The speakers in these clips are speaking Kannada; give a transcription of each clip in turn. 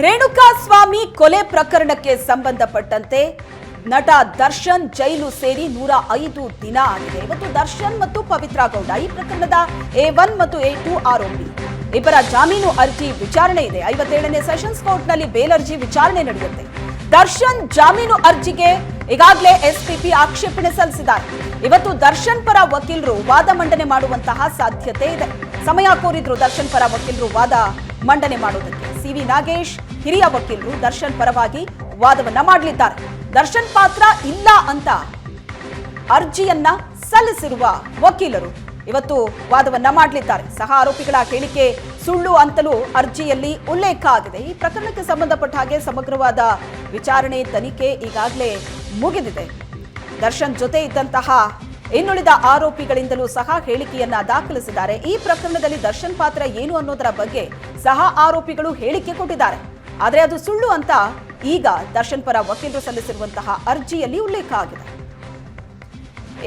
ರೇಣುಕಾ ಸ್ವಾಮಿ ಕೊಲೆ ಪ್ರಕರಣಕ್ಕೆ ಸಂಬಂಧಪಟ್ಟಂತೆ ನಟ ದರ್ಶನ್ ಜೈಲು ಸೇರಿ ನೂರ ಐದು ದಿನ ಆಗಿದೆ. ಇವತ್ತು ದರ್ಶನ್ ಮತ್ತು ಪವಿತ್ರ ಗೌಡ ಈ ಪ್ರಕರಣದ ಎ ಒನ್ ಮತ್ತು ಎ ಟು ಆರೋಪಿ. ಇಬ್ಬರ ಜಾಮೀನು ಅರ್ಜಿ ವಿಚಾರಣೆ ಇದೆ. ಐವತ್ತೇಳನೇ ಸೆಷನ್ಸ್ ಕೋರ್ಟ್ನಲ್ಲಿ ಬೇಲ್ ಅರ್ಜಿ ವಿಚಾರಣೆ ನಡೆಯುತ್ತೆ. ದರ್ಶನ್ ಜಾಮೀನು ಅರ್ಜಿಗೆ ಈಗಾಗಲೇ ಎಸ್ಪಿಪಿ ಆಕ್ಷೇಪಣೆ ಸಲ್ಲಿಸಿದ್ದಾರೆ. ಇವತ್ತು ದರ್ಶನ್ ಪರ ವಕೀಲರು ವಾದ ಮಂಡನೆ ಮಾಡುವಂತಹ ಸಾಧ್ಯತೆ ಇದೆ. ಸಮಯ ಕೋರಿದ್ರು ದರ್ಶನ್ ಪರ ವಕೀಲರು ವಾದ ಮಂಡನೆ ಮಾಡುವುದಕ್ಕೆ. ಸಿವಿ ನಾಗೇಶ್, ಹಿರಿಯ ವಕೀಲರು ದರ್ಶನ್ ಪರವಾಗಿ ವಾದವನ್ನ ಮಾಡಲಿದ್ದಾರೆ. ದರ್ಶನ್ ಪಾತ್ರ ಇಲ್ಲ ಅಂತ ಅರ್ಜಿಯನ್ನ ಸಲ್ಲಿಸಿರುವ ವಕೀಲರು ಇವತ್ತು ವಾದವನ್ನ ಮಾಡಲಿದ್ದಾರೆ. ಸಹ ಆರೋಪಿಗಳ ಹೇಳಿಕೆ ಸುಳ್ಳು ಅಂತಲೂ ಅರ್ಜಿಯಲ್ಲಿ ಉಲ್ಲೇಖ ಆಗಿದೆ. ಈ ಪ್ರಕರಣಕ್ಕೆ ಸಂಬಂಧಪಟ್ಟ ಹಾಗೆ ಸಮಗ್ರವಾದ ವಿಚಾರಣೆ ತನಿಖೆ ಈಗಾಗಲೇ ಮುಗಿದಿದೆ. ದರ್ಶನ್ ಜೊತೆ ಇದ್ದಂತಹ ಇನ್ನುಳಿದ ಆರೋಪಿಗಳಿಂದಲೂ ಸಹ ಹೇಳಿಕೆಯನ್ನ ದಾಖಲಿಸಿದ್ದಾರೆ. ಈ ಪ್ರಕರಣದಲ್ಲಿ ದರ್ಶನ್ ಪಾತ್ರ ಏನು ಅನ್ನೋದರ ಬಗ್ಗೆ ಸಹ ಆರೋಪಿಗಳು ಹೇಳಿಕೆ ಕೊಟ್ಟಿದ್ದಾರೆ. ಆದರೆ ಅದು ಸುಳ್ಳು ಅಂತ ಈಗ ದರ್ಶನ್ ಪರ ವಕೀಲರು ಸಲ್ಲಿಸಿರುವಂತಹ ಅರ್ಜಿಯಲ್ಲಿ ಉಲ್ಲೇಖ ಆಗಿದೆ.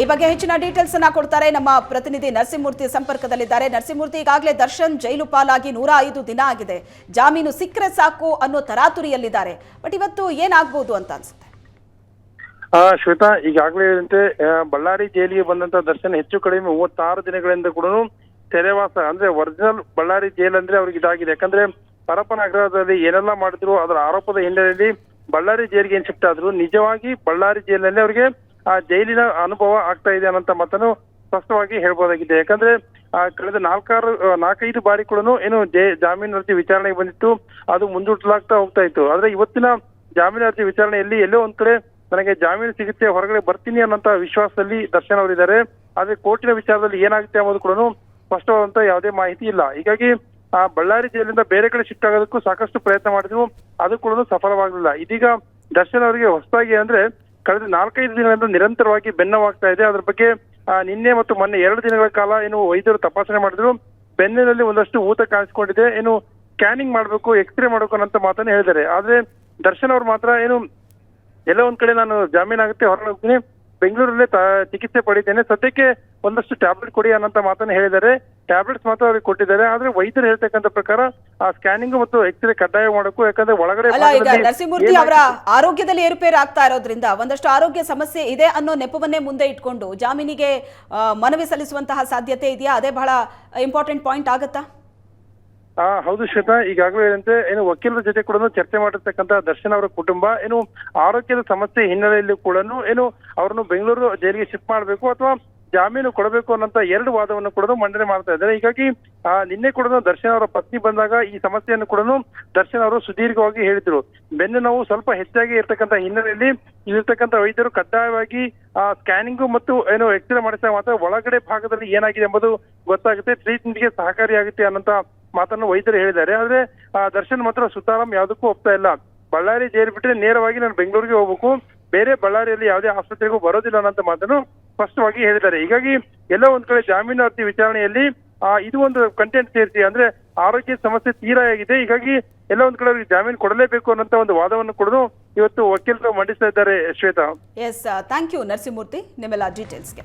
ಈ ಬಗ್ಗೆ ಹೆಚ್ಚಿನ ಡೀಟೇಲ್ಸ್ ಅನ್ನ ಕೊಡ್ತಾರೆ ನಮ್ಮ ಪ್ರತಿನಿಧಿ ನರಸಿಂಹಮೂರ್ತಿ ಸಂಪರ್ಕದಲ್ಲಿದ್ದಾರೆ. ನರಸಿಂಹಮೂರ್ತಿ, ಈಗಾಗಲೇ ದರ್ಶನ್ ಜೈಲು ಪಾಲಾಗಿ ನೂರ ಐದು ದಿನ ಆಗಿದೆ. ಜಾಮೀನು ಸಿಕ್ಕರೆ ಸಾಕು ಅನ್ನೋ ತರಾತುರಿಯಲ್ಲಿದ್ದಾರೆ. ಬಟ್ ಇವತ್ತು ಏನಾಗ್ಬೋದು ಅಂತ ಅನ್ಸುತ್ತೆ? ಶ್ವೇತಾ, ಈಗಾಗಲೇ ಬಳ್ಳಾರಿ ಜೈಲಿಗೆ ಬಂದಂತ ದರ್ಶನ್ ಹೆಚ್ಚು ಕಡಿಮೆ ಮೂವತ್ತಾರು ದಿನಗಳಿಂದ ಕೂಡ ಸೆರೆವಾಸ ಅಂದ್ರೆ ಒರಿಜಿನಲ್ ಬಳ್ಳಾರಿ ಜೈಲ್ ಅಂದ್ರೆ ಅವ್ರಿಗೆ ಇದಾಗಿದೆ. ಯಾಕಂದ್ರೆ ಪರಪನಗರದಲ್ಲಿ ಏನೆಲ್ಲ ಮಾಡಿದ್ರು ಅದರ ಆರೋಪದ ಹಿನ್ನೆಲೆಯಲ್ಲಿ ಬಳ್ಳಾರಿ ಜೈಲಿಗೆ ಏನ್ ಶಿಫ್ಟ್ ಆದ್ರು ನಿಜವಾಗಿ ಬಳ್ಳಾರಿ ಜೈಲಿನಲ್ಲಿ ಅವರಿಗೆ ಆ ಜೈಲಿನ ಅನುಭವ ಆಗ್ತಾ ಇದೆ ಅನ್ನೋಂತ ಮಾತನ್ನು ಸ್ಪಷ್ಟವಾಗಿ ಹೇಳ್ಬೋದಾಗಿದೆ. ಯಾಕಂದ್ರೆ ಆ, ಕಳೆದ ನಾಲ್ಕಾರು ನಾಲ್ಕೈದು ಬಾರಿ ಕೂಡ ಏನು ಜಾಮೀನು ಅರ್ಜಿ ವಿಚಾರಣೆಗೆ ಬಂದಿತ್ತು. ಅದು ಮುಂದೂಡಲಾಗ್ತಾ ಹೋಗ್ತಾ ಇತ್ತು. ಆದ್ರೆ ಇವತ್ತಿನ ಜಾಮೀನು ಅರ್ಜಿ ವಿಚಾರಣೆಯಲ್ಲಿ ಎಲ್ಲೋ ಒಂದ್ ಕಡೆ ನನಗೆ ಜಾಮೀನು ಸಿಗುತ್ತೆ ಹೊರಗಡೆ ಬರ್ತೀನಿ ಅನ್ನೋಂತ ವಿಶ್ವಾಸದಲ್ಲಿ ದರ್ಶನ್ ಅವರಿದ್ದಾರೆ. ಆದ್ರೆ ಕೋರ್ಟಿನ ವಿಚಾರದಲ್ಲಿ ಏನಾಗುತ್ತೆ ಅನ್ನೋದು ಕೂಡ ಸ್ಪಷ್ಟವಾದಂತ ಯಾವುದೇ ಮಾಹಿತಿ ಇಲ್ಲ. ಹೀಗಾಗಿ ಆ ಬಳ್ಳಾರಿ ಜಿಲ್ಲೆಯಿಂದ ಬೇರೆ ಕಡೆ ಶಿಫ್ಟ್ ಆಗೋದಕ್ಕೂ ಸಾಕಷ್ಟು ಪ್ರಯತ್ನ ಮಾಡಿದ್ರು ಅದು ಕೂಡ ಸಫಲವಾಗಲಿಲ್ಲ. ಇದೀಗ ದರ್ಶನ್ ಅವರಿಗೆ ಹೊಸದಾಗಿ ಅಂದ್ರೆ ಕಳೆದ ನಾಲ್ಕೈದು ದಿನಗಳಿಂದ ನಿರಂತರವಾಗಿ ಬೆನ್ನವಾಗ್ತಾ ಇದೆ. ಅದ್ರ ಬಗ್ಗೆ ನಿನ್ನೆ ಮತ್ತು ಮೊನ್ನೆ ಎರಡು ದಿನಗಳ ಕಾಲ ಏನು ವೈದ್ಯರು ತಪಾಸಣೆ ಮಾಡಿದ್ರು. ಬೆನ್ನಿನಲ್ಲಿ ಒಂದಷ್ಟು ಊತ ಕಾಣಿಸಿಕೊಂಡಿದೆ. ಏನು ಸ್ಕ್ಯಾನಿಂಗ್ ಮಾಡಬೇಕು, ಎಕ್ಸ್ರೇ ಮಾಡಬೇಕು ಅನ್ನೋ ಮಾತನ್ನ ಹೇಳಿದ್ದಾರೆ. ಆದ್ರೆ ದರ್ಶನ್ ಅವ್ರು ಮಾತ್ರ ಏನು, ಎಲ್ಲ ಒಂದ್ ಕಡೆ ನಾನು ಜಾಮೀನ್ ಆಗುತ್ತೆ ಹೊರಗೆ ಹೋಗ್ತೀನಿ. ಬೆಂಗಳೂರಲ್ಲೇ ಚಿಕಿತ್ಸೆ ಪಡಿತೇನೆ ಸದ್ಯಕ್ಕೆ ಒಂದಷ್ಟು ಟ್ಯಾಬ್ಲೆಟ್ ಕೊಡಿ ಅನ್ನಂತ ಮಾತನ್ನ ಹೇಳಿದ್ದಾರೆ. ಟ್ಯಾಬ್ಲೆಟ್ಸ್ ಮಾತ್ರ ಅವ್ರಿಗೆ ಕೊಟ್ಟಿದ್ದಾರೆ. ಆದ್ರೆ ವೈದ್ಯರು ಹೇಳ್ತಕ್ಕಂಥ ಪ್ರಕಾರ ಆ ಸ್ಕ್ಯಾನಿಂಗ್ ಮತ್ತು ಎಕ್ಸ್ರೇ ಕಡ್ಡಾಯ ಮಾಡಕ್ಕೂ ಯಾಕಂದ್ರೆ ಒಳಗಡೆ ನರಸಿಂಹಮೂರ್ತಿ ಅವರ ಆರೋಗ್ಯದಲ್ಲಿ ಏರುಪೇರು ಆಗ್ತಾ ಇರೋದ್ರಿಂದ ಒಂದಷ್ಟು ಆರೋಗ್ಯ ಸಮಸ್ಯೆ ಇದೆ ಅನ್ನೋ ನೆಪವನ್ನೇ ಮುಂದೆ ಇಟ್ಕೊಂಡು ಜಾಮೀನಿಗೆ ಮನವಿ ಸಲ್ಲಿಸುವಂತಹ ಸಾಧ್ಯತೆ ಇದೆಯಾ? ಅದೇ ಬಹಳ ಇಂಪಾರ್ಟೆಂಟ್ ಪಾಯಿಂಟ್ ಆಗುತ್ತಾ? ಆ, ಹೌದು ಶ್ವೇತಾ, ಈಗಾಗಲೇ ಹೇಳಿದಂತೆ ಏನು ವಕೀಲರ ಜೊತೆ ಕೂಡ ಚರ್ಚೆ ಮಾಡಿರ್ತಕ್ಕಂಥ ದರ್ಶನ್ ಅವರ ಕುಟುಂಬ, ಏನು ಆರೋಗ್ಯದ ಸಮಸ್ಯೆ ಹಿನ್ನೆಲೆಯಲ್ಲಿ ಕೂಡ ಏನು ಅವರನ್ನು ಬೆಂಗಳೂರು ಜೈಲಿಗೆ ಶಿಫ್ಟ್ ಮಾಡಬೇಕು ಅಥವಾ ಜಾಮೀನು ಕೊಡಬೇಕು ಅನ್ನೋಂತ ಎರಡು ವಾದವನ್ನು ಕೂಡ ಮಂಡನೆ ಮಾಡ್ತಾ ಇದ್ದಾರೆ. ಹೀಗಾಗಿ ನಿನ್ನೆ ಕೂಡ ದರ್ಶನ್ ಅವರ ಪತ್ನಿ ಬಂದಾಗ ಈ ಸಮಸ್ಯೆಯನ್ನು ಕೂಡ ದರ್ಶನ್ ಅವರು ಸುದೀರ್ಘವಾಗಿ ಹೇಳಿದ್ರು. ಬೆನ್ನು ನೋವು ಸ್ವಲ್ಪ ಹೆಚ್ಚಾಗಿ ಇರ್ತಕ್ಕಂಥ ಹಿನ್ನೆಲೆಯಲ್ಲಿ ಇಲ್ಲಿರ್ತಕ್ಕಂಥ ವೈದ್ಯರು ಕಡ್ಡಾಯವಾಗಿ ಸ್ಕ್ಯಾನಿಂಗು ಮತ್ತು, ಏನು, ಎಕ್ಸ್ರೇ ಮಾಡಿಸಿದಾಗ ಮಾತ್ರ ಒಳಗಡೆ ಭಾಗದಲ್ಲಿ ಏನಾಗಿದೆ ಎಂಬುದು ಗೊತ್ತಾಗುತ್ತೆ. ಟ್ರೀಟ್ಮೆಂಟ್ಗೆ ಸಹಕಾರಿಯಾಗುತ್ತೆ ಅನ್ನೋಂತ ಮಾತನ್ನು ವೈದ್ಯರು ಹೇಳಿದ್ದಾರೆ. ಆದ್ರೆ ಆ, ದರ್ಶನ್ ಮಾತ್ರ ಸುತಾರಾಮ್ ಯಾವುದಕ್ಕೂ ಒಪ್ತಾ ಇಲ್ಲ. ಬಳ್ಳಾರಿ ಜೈಲು ಬಿಟ್ಟರೆ ನೇರವಾಗಿ ನಾನು ಬೆಂಗಳೂರಿಗೆ ಹೋಗ್ಬೇಕು. ಬೇರೆ ಬಳ್ಳಾರಿಯಲ್ಲಿ ಯಾವುದೇ ಆಸ್ಪತ್ರೆಗೂ ಬರೋದಿಲ್ಲ ಅನ್ನೋಂತ ಮಾತನ್ನು ಸ್ಪಷ್ಟವಾಗಿ ಹೇಳಿದ್ದಾರೆ. ಹೀಗಾಗಿ ಎಲ್ಲ ಒಂದ್ ಕಡೆ ಜಾಮೀನು ಅರ್ಜಿ ವಿಚಾರಣೆಯಲ್ಲಿ ಇದು ಒಂದು ಕಂಟೆಂಟ್ ಸೇರಿಸಿ ಅಂದ್ರೆ ಆರೋಗ್ಯ ಸಮಸ್ಯೆ ತೀರಾ ಆಗಿದೆ. ಹೀಗಾಗಿ ಎಲ್ಲ ಒಂದ್ ಕಡೆ ಅವರಿಗೆ ಜಾಮೀನು ಕೊಡಲೇಬೇಕು ಅನ್ನೋಂತ ಒಂದು ವಾದವನ್ನು ಕೊಡೋದು ಇವತ್ತು ವಕೀಲರು ಮಂಡಿಸ್ತಾ ಇದ್ದಾರೆ Shwetha. Yes thank you Narasimhamurthy. ನಿಮ್ಮೆಲ್ಲ ಡೀಟೇಲ್ಸ್ಗೆ